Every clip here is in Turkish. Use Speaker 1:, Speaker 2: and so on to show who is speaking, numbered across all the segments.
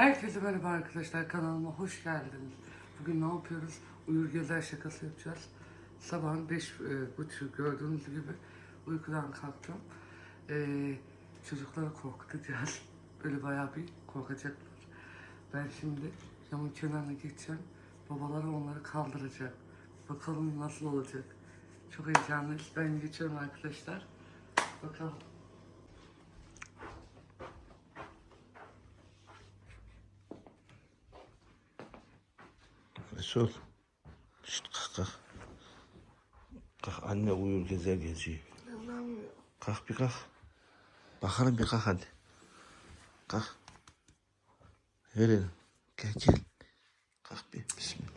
Speaker 1: Herkese merhaba arkadaşlar kanalıma hoş geldiniz. Bugün ne yapıyoruz? Uyur gezer şakası yapacağız. Sabahın beş e, buçuk gördüğünüz gibi uykudan kalktım. E, çocukları korkutacağız. Böyle bayağı bir korkacaklar. Ben şimdi camın kenarına geçeceğim. Babaları onları kaldıracak. Bakalım nasıl olacak. Çok heyecanlıyız. Ben geçiyorum arkadaşlar. Bakalım.
Speaker 2: Resul. Şşt kalk kalk. Kalk anne uyur gezer geziyor. Kalk bir kalk. Bakalım bir kalk hadi. Kalk. Öyle. Gel gel. Kalk bir bismillah.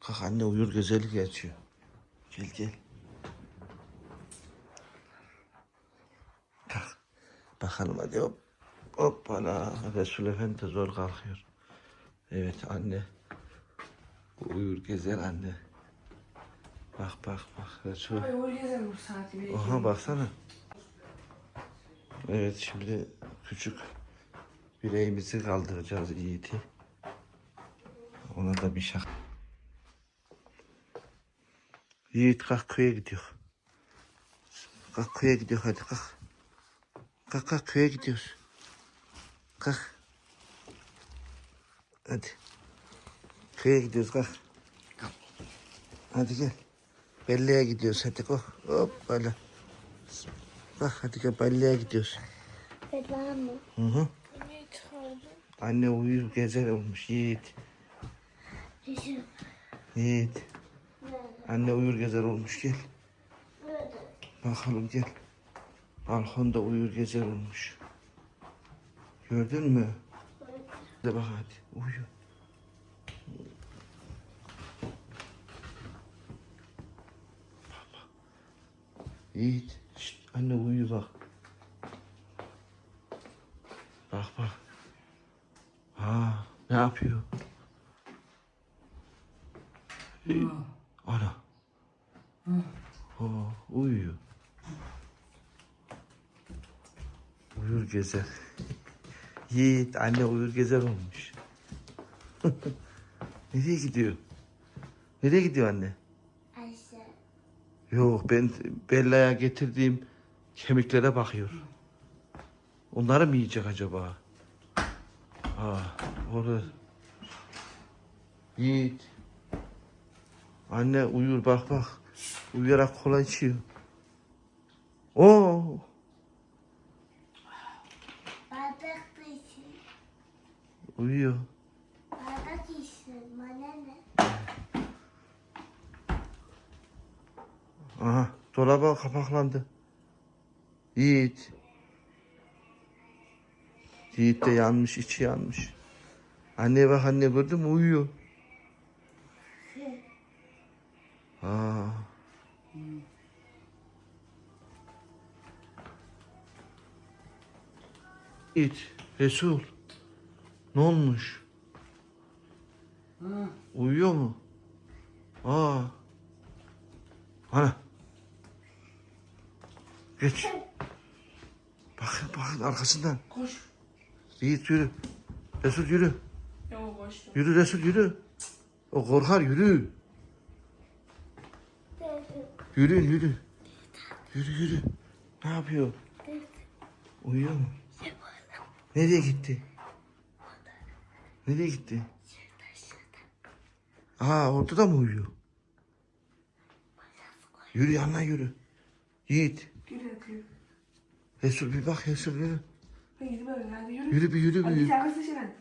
Speaker 2: Kalk anne uyur gezeli geçiyor. Gel gel. Kalk. Bakalım hadi hop. Hoppala. Resul Efendi de zor kalkıyor. Evet anne. Uyur gezer anne. Bak bak bak Resul.
Speaker 1: Ay o gezer bu saati.
Speaker 2: Aha baksana. Evet şimdi küçük bireğimizi kaldıracağız Yiğit'i. Ona da bir şak. Yiğit kalk köye gidiyor. Kalk köye gidiyor hadi kalk. Kalk kalk köye gidiyoruz. Kalk. Hadi. Köye gidiyoruz kalk. Hadi gel. Belleğe gidiyoruz hadi kalk. Hop böyle. Bak hadi gel belleğe gidiyoruz.
Speaker 3: Bedava mı?
Speaker 2: Hı hı. Anne uyur gezer olmuş Yiğit. Yiğit. Anne uyur gezer olmuş gel. Bakalım gel. Balkonda uyur gezer olmuş. Gördün mü? Hadi bak hadi uyu. Yiğit. Şşt, anne uyu bak. Bak bak. Ha, ne yapıyor? Ana. Oh, uyuyor. Uyur gezer. Yiğit anne uyur gezer olmuş. Nereye gidiyor? Nereye gidiyor anne? Yok ben Bella'ya getirdiğim kemiklere bakıyor. Onları mı yiyecek acaba? Ah, orada. Yiğit. Anne uyur bak bak. Uyuyarak kola içiyor. Oo.
Speaker 3: Bardak da için.
Speaker 2: Uyuyor.
Speaker 3: Bardak içsin. Bana ne?
Speaker 2: Aha dolaba kapaklandı. Yiğit. Yiğit de yanmış içi yanmış. Anne bak anne gördün mü uyuyor. Aa. Yiğit, Resul. Ne olmuş? Uyuyor mu? Aa. Ana. Geç. Bakın bakın arkasından.
Speaker 1: koş.
Speaker 2: Yiğit yürü. Resul yürü.
Speaker 1: Yok koştum.
Speaker 2: Yürü Resul yürü. O korkar yürü. Yürü yürü. Yürü yürü. Ne yapıyor? Uyuyor mu? Nereye gitti? Nereye gitti? Aa orada da mı uyuyor? Yürü yanına yürü. Yiğit. Resul bir bak Resul yürü.
Speaker 1: Böyle yürü.
Speaker 2: Yürü bir yürü
Speaker 1: Hadi
Speaker 2: bir.
Speaker 1: sen sen.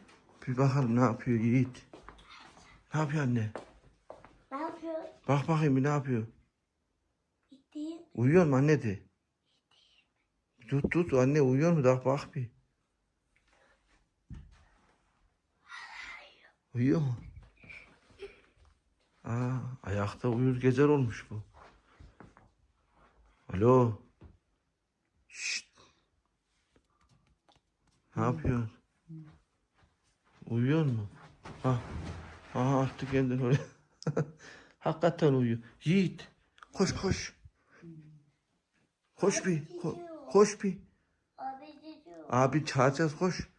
Speaker 2: Bir bakalım ne yapıyor Yiğit. Ne yapıyor anne?
Speaker 3: Ne yapıyor?
Speaker 2: Bak bakayım bir ne yapıyor.
Speaker 3: Gittiğin.
Speaker 2: Uyuyor mu anne de? Tut tut anne uyuyor mu? Daha bak bir. Uyuyor mu? Aa, ayakta uyur gezer olmuş bu. Alo. Şşt. Ne yapıyorsun? Uyuyor mu? Ha. Aha attı kendini oraya. Hakikaten uyuyor. Yiğit. Koş koş. Koş bir. ko- koş bir.
Speaker 3: Abi
Speaker 2: çağıracağız koş.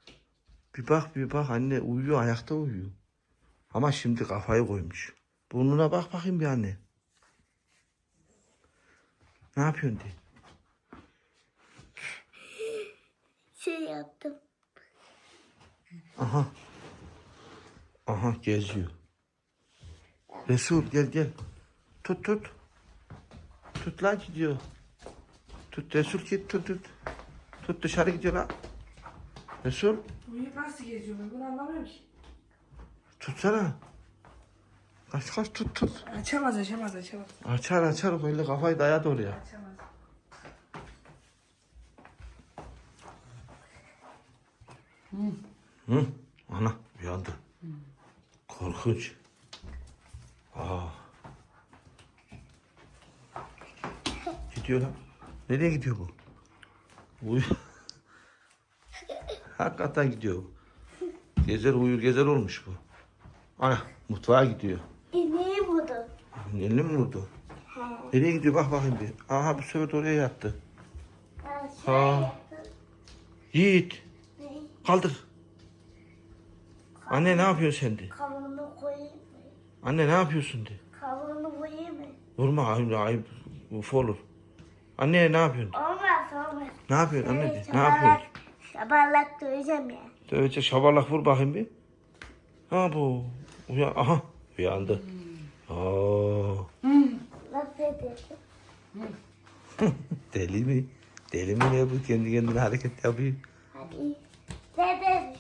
Speaker 2: Bir bak bir bak anne uyuyor ayakta uyuyor. Ama şimdi kafayı koymuş. Burnuna bak bakayım bir anne. Ne yapıyorsun diye.
Speaker 3: Şey yaptım.
Speaker 2: Aha. Aha geziyor. Resul gel gel. Tut tut. Tut lan gidiyor. Tut Resul git tut tut. Tut dışarı gidiyor lan. Resul
Speaker 4: Uyuyup nasıl geziyor ben bunu anlamıyorum ki.
Speaker 2: tutsana. Kaç kaç tut tut.
Speaker 4: Açamaz açamaz açamaz.
Speaker 2: Açar açar böyle kafayı dayadı oraya.
Speaker 4: Açamaz.
Speaker 2: Hı? Ana uyandı. Korkunç. Aa. Gidiyor lan. Nereye gidiyor bu? Uyu. Hakikaten gidiyor. Gezer uyur gezer olmuş bu. Ana mutfağa gidiyor.
Speaker 3: İneği buldum.
Speaker 2: Elini mi vurdu?
Speaker 3: He.
Speaker 2: Nereye gidiyor bak bakayım bir. Aha bu sefer de oraya yattı. Ha. Yiğit kaldır. Anne ne yapıyorsun sen de?
Speaker 3: Kavunu koyayım mı?
Speaker 2: Anne ne yapıyorsun de?
Speaker 3: Kavunu koyayım mı?
Speaker 2: Vurma ayıp, ayıp uf olur. Anne ne yapıyorsun?
Speaker 3: Olmaz olmaz.
Speaker 2: Ne yapıyorsun anne? De? Ne yapıyorsun?
Speaker 3: Şabalak döveceğim ya.
Speaker 2: Dövece şabalak vur bakayım bir. Ha bu. Uyan. Aha. Uyandı. Aa.
Speaker 3: Nasıl edeceksin?
Speaker 2: Deli mi? Deli mi ne bu? Kendi kendine hareket yapıyor.
Speaker 3: Hadi. Dede.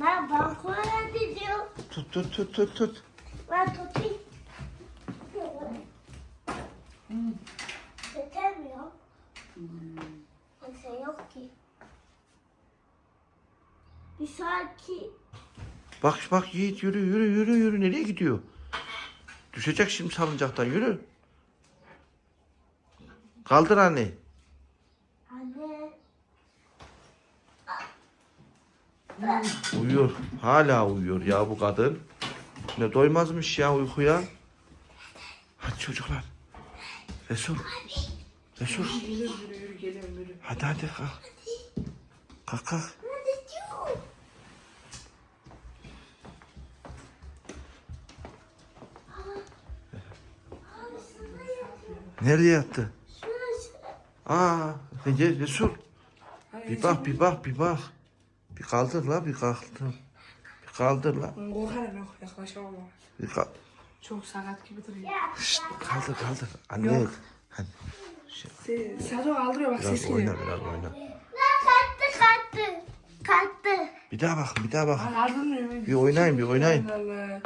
Speaker 3: Ben balkona gidiyorum.
Speaker 2: Tut tut tut tut tut.
Speaker 3: Ben tutayım. Tutamıyor. Kimse yok ki. Bir sonraki
Speaker 2: Bak bak Yiğit yürü yürü yürü yürü. Nereye gidiyor? Düşecek şimdi salıncaktan yürü. Kaldır anne Uyuyor. Hala uyuyor ya bu kadın. Ne doymazmış ya uykuya. Hadi çocuklar. Resul. Resul. Hadi hadi kalk. Kalk kalk. Nerede yattı? Aa, Resul. Bir bak bir bak bir bak. Bir kaldır la bir kaldır. Bir kaldır la.
Speaker 4: Korkarım yok yaklaşamam ama.
Speaker 2: Bir kal-
Speaker 4: Çok sakat gibi duruyor.
Speaker 2: Şşt, kaldır kaldır. Anne.
Speaker 4: Yok.
Speaker 2: Hadi.
Speaker 4: Se Sado kaldırıyor bak
Speaker 2: Biraz
Speaker 4: ses geliyor.
Speaker 2: oyna biraz oyna.
Speaker 3: Lan kattı kattı. Kattı.
Speaker 2: Bir daha bak bir daha bak.
Speaker 4: Ha kaldırmıyor.
Speaker 2: Bir oynayın bir oynayın.
Speaker 4: Allah.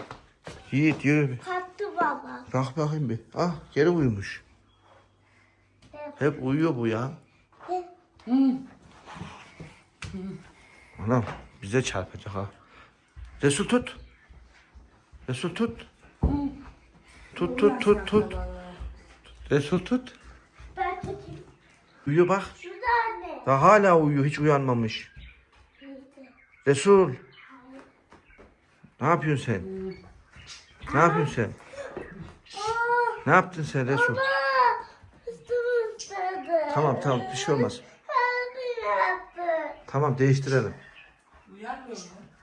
Speaker 2: Yiğit yürü bir.
Speaker 3: Kattı baba.
Speaker 2: Bak bakayım bir. Ah geri uyumuş. Hep uyuyor bu ya. Anam bize çarpacak ha. Resul tut. Resul tut. Tut tut tut tut. Resul tut.
Speaker 3: Ben tutayım.
Speaker 2: Uyuyor bak.
Speaker 3: Şurada anne.
Speaker 2: Daha hala uyuyor hiç uyanmamış. Resul. Ne yapıyorsun sen? Ne yapıyorsun sen? Ne yaptın sen Resul? Tamam tamam bir şey olmaz. Tamam değiştirelim.
Speaker 4: Mu?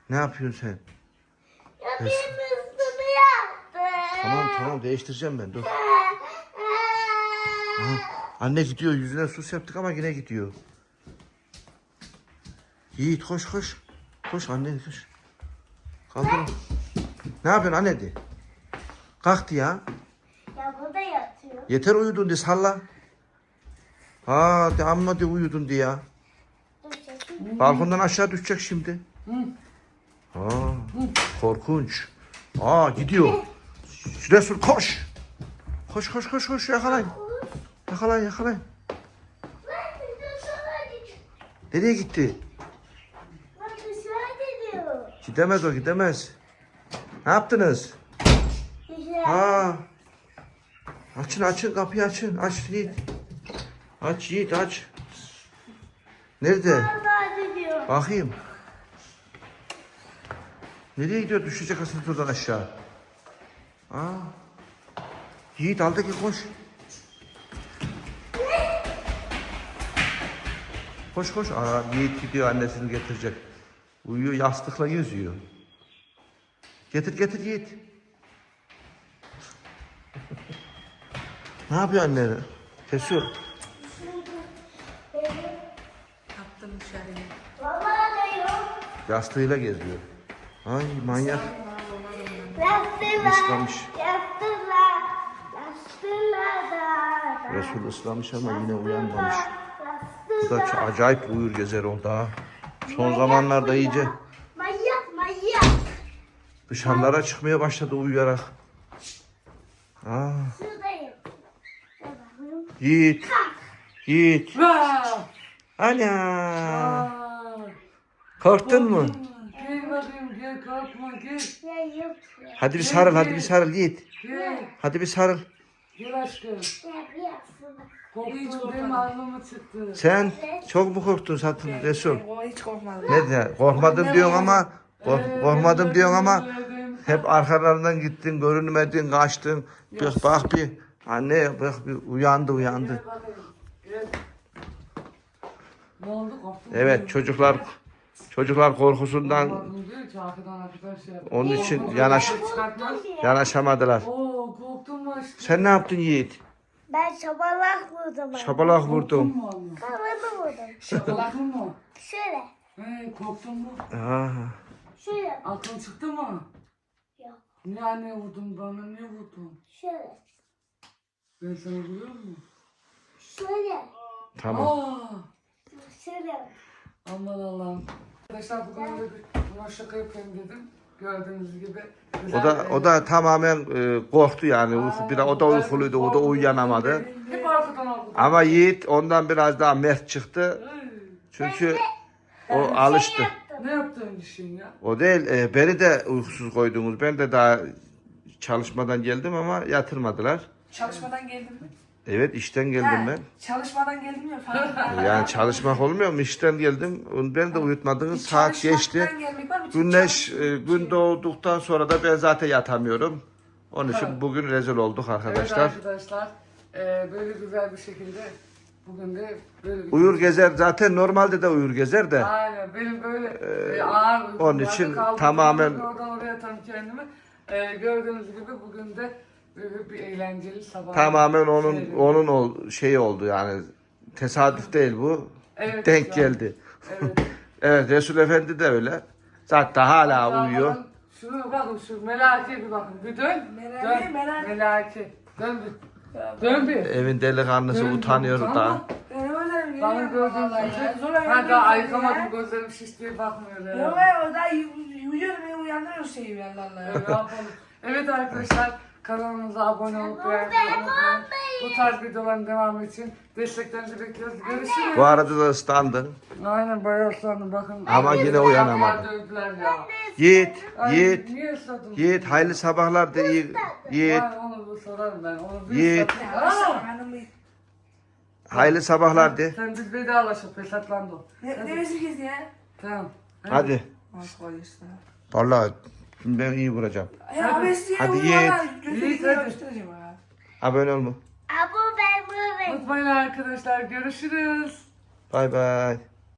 Speaker 2: Ne yapıyorsun sen?
Speaker 3: Ya benim üstümü yaptı.
Speaker 2: Tamam tamam değiştireceğim ben dur. Aha, anne gidiyor yüzüne sus yaptık ama yine gidiyor. Yiğit koş koş. Koş anne koş. Kaldır. Ne yapıyorsun anne de? Kalktı ya.
Speaker 3: Ya burada yatıyor.
Speaker 2: Yeter uyudun de salla. Ha de amma de uyudun de ya. Balkondan aşağı düşecek şimdi. Aa, korkunç. Aa gidiyor. Resul koş. Koş koş koş koş yakalayın. Yakalayın yakalayın. Nereye gitti? Gidemez o gidemez. Ne yaptınız? Ha. Açın açın kapıyı açın. Aç Yiğit. Aç Yiğit aç. Nerede? Bakayım. Nereye gidiyor? Düşecek asansörden aşağı. Aa. Yiğit aldaki koş. Koş koş. Aa, Yiğit gidiyor annesini getirecek. Uyuyor yastıkla yüzüyor. Getir getir Yiğit. ne yapıyor anne? Kesiyor.
Speaker 4: Kaptım dışarıya.
Speaker 2: Yastığıyla geziyor. Ay manyak. Islamış. Resul ıslamış ama yine uyanmamış. Bu da acayip uyur gezer oldu ha. Son zamanlarda iyice
Speaker 3: Manyak manyak.
Speaker 2: dışarılara çıkmaya başladı uyuyarak. Aa,
Speaker 3: Şuradayım. Gel bakayım.
Speaker 2: Yiğit. Yiğit. Ana. Korktun mu?
Speaker 3: Yok ya.
Speaker 2: Hadi bir sarıl, hadi bir sarıl Yiğit. Hadi bir sarıl.
Speaker 1: Gel aşkım. Korktum benim çıktı.
Speaker 2: Sen çok mu korktun zaten Resul?
Speaker 4: Hiç korkmadım.
Speaker 2: Ne de korkmadım diyorsun ama kork- korkmadım diyorsun ama hep arkalarından gittin, görünmedin, kaçtın. Bir bak bir anne bak bir uyandı uyandı.
Speaker 1: Ne oldu korktun?
Speaker 2: Evet çocuklar çocuklar korkusundan
Speaker 1: şey yaptı.
Speaker 2: onun için yanaş yanaşamadılar.
Speaker 1: Oo korktun mu aşkım?
Speaker 2: Sen ne yaptın Yiğit?
Speaker 3: Ben şabalak vurdum.
Speaker 2: Şabalak vurdum.
Speaker 3: Kafamı vurdum.
Speaker 1: Korktun mu?
Speaker 3: Şöyle.
Speaker 1: He korktun mu?
Speaker 2: Aa,
Speaker 3: Şöyle.
Speaker 1: Aklın çıktı mı?
Speaker 3: Yok.
Speaker 1: Niye anne vurdun bana niye vurdun?
Speaker 3: Şöyle.
Speaker 1: Ben sana vuruyor mu?
Speaker 3: Şöyle.
Speaker 2: tamam.
Speaker 1: Aa,
Speaker 3: Şöyle.
Speaker 1: Aman Allah'ım. Arkadaşlar bugün öyle bir buna şaka yapayım dedim. Gördüğünüz gibi.
Speaker 2: O da o da tamamen e, korktu yani. Uyku, bir, o da uykuluydu. O da uyuyanamadı.
Speaker 1: Hep arkadan aldı.
Speaker 2: Ama Yiğit ondan biraz daha mert çıktı. Çünkü o alıştı.
Speaker 1: Ne yaptın işin ya?
Speaker 2: O değil. e, beni de uykusuz koydunuz. Ben de daha çalışmadan geldim ama yatırmadılar.
Speaker 4: Çalışmadan geldim mi?
Speaker 2: Evet işten geldim
Speaker 4: Ha,
Speaker 2: ben.
Speaker 4: Çalışmadan geldim ya falan.
Speaker 2: Yani çalışmak olmuyor mu? İşten geldim. Ben de uyutmadınız. Saat geçti.
Speaker 4: Çalışmaktan gelmek var,
Speaker 2: Güneş e, gün doğduktan sonra da ben zaten yatamıyorum. Onun için bugün rezil olduk arkadaşlar.
Speaker 1: Evet arkadaşlar. e, böyle güzel bir şekilde bugün de böyle bir
Speaker 2: Uyur gezer zaten normalde de uyur gezer de.
Speaker 1: Aynen benim böyle e, ağır uykularda
Speaker 2: onun için
Speaker 1: kaldım.
Speaker 2: tamamen-
Speaker 1: Oradan oraya kendimi. E, gördüğünüz gibi bugün de böyle bir eğlenceli sabah.
Speaker 2: Tamamen onun
Speaker 1: Şey-
Speaker 2: onun ol, şeyi oldu yani. Tesadüf değil bu.
Speaker 1: Evet,
Speaker 2: Denk
Speaker 1: güzel.
Speaker 2: geldi.
Speaker 1: Evet.
Speaker 2: Evet Resul Efendi de öyle. Zaten hala
Speaker 1: Daha
Speaker 2: uyuyor.
Speaker 1: bakın, Şunu bakın şu melake bir bakın. Bir dön.
Speaker 4: Melake,
Speaker 1: dön.
Speaker 4: melake.
Speaker 1: Melake. Dön bir. Dön bir.
Speaker 2: Evin delikanlısı
Speaker 1: Dön
Speaker 2: utanıyor
Speaker 1: Utanma.
Speaker 2: da.
Speaker 4: Vallahi ya.
Speaker 1: gibi.
Speaker 4: Zorla
Speaker 1: Ha daha ayıkamadım gözlerim şiş diye bakmıyor.
Speaker 4: Yok o da uyuyor beni uyandırıyor şeyi bir yandan?
Speaker 1: Evet arkadaşlar kanalımıza abone olup beğenmeyi unutmayın. Bu tarz videoların devamı için desteklerinizi bekliyoruz. Görüşürüz.
Speaker 2: Bu arada da ıslandın.
Speaker 1: Aynen bayağı ıslandım bakın.
Speaker 2: Ama yine uyanamadı.
Speaker 1: Kapılar dövdüler ya.
Speaker 2: Yiğit,
Speaker 1: Ay,
Speaker 2: Yiğit,
Speaker 1: Niye ısladın?
Speaker 2: Yiğit hayırlı sabahlar de Yiğit. Yiğit,
Speaker 1: Ay, onu bir sorarım ben. Onu bir
Speaker 2: Yiğit.
Speaker 1: ıslatayım.
Speaker 4: Ya,
Speaker 1: Aa!
Speaker 4: hanım bir-
Speaker 2: hayırlı sabahlar de.
Speaker 1: Sen biz vedalaşıp fesatlandı o.
Speaker 4: Ne, ne vesik kez ya?
Speaker 1: Tamam.
Speaker 2: Hadi.
Speaker 4: Nasıl koyuyorsun
Speaker 2: Vallahi ben iyi vuracağım.
Speaker 4: Ya abi size
Speaker 2: Hadi
Speaker 4: lan, götünü
Speaker 1: Yiğit, hadi.
Speaker 4: ha.
Speaker 2: Abone ol mu?
Speaker 3: Abu ben bu ben.
Speaker 1: Unutmayın arkadaşlar görüşürüz.
Speaker 2: Bay bay.